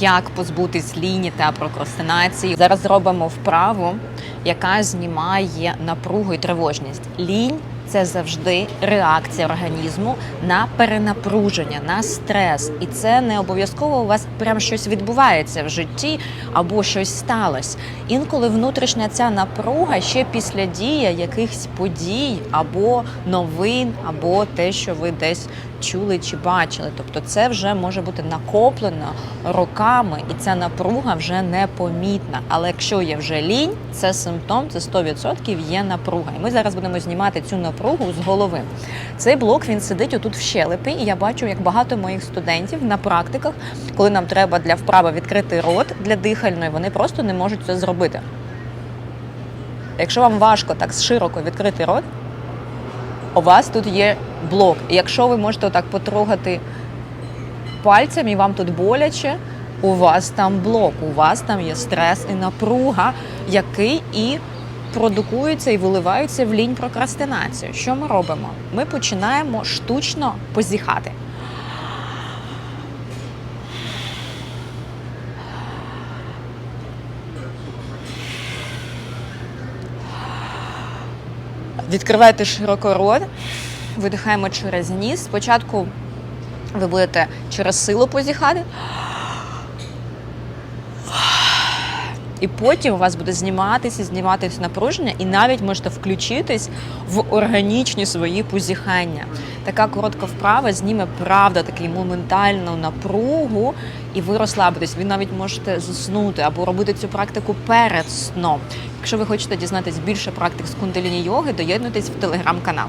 як позбутись ліні та прокрастинації. Зараз зробимо вправу, яка знімає напругу і тривожність. Лінь це завжди реакція організму на перенапруження, на стрес. І це не обов'язково у вас прям щось відбувається в житті або щось сталося. Інколи внутрішня ця напруга ще після дії якихось подій або новин, або те, що ви десь чули чи бачили. Тобто це вже може бути накоплено роками, і ця напруга вже непомітна. Але якщо є вже лінь, це симптом, це 100% є напруга. І ми зараз будемо знімати цю напругу з голови. Цей блок він сидить отут в щелепі, і я бачу, як багато моїх студентів на практиках, коли нам треба для вправи відкрити рот для дихальної, вони просто не можуть це зробити. Якщо вам важко так широко відкрити рот, у вас тут є блок. Якщо ви можете отак потрогати пальцем і вам тут боляче, у вас там блок, у вас там є стрес і напруга, який і продукується і виливаються в лінь прокрастинацію. Що ми робимо? Ми починаємо штучно позіхати. Відкривайте широко рот, видихаємо через ніс. Спочатку ви будете через силу позіхати. І потім у вас буде зніматися, зніматися напруження, і навіть можете включитись в органічні свої позіхання. Така коротка вправа зніме правда такий моментальну напругу, і ви розслабитесь. Ви навіть можете заснути або робити цю практику перед сном. Якщо ви хочете дізнатись більше практик з кундаліні йоги, доєднуйтесь в телеграм-канал.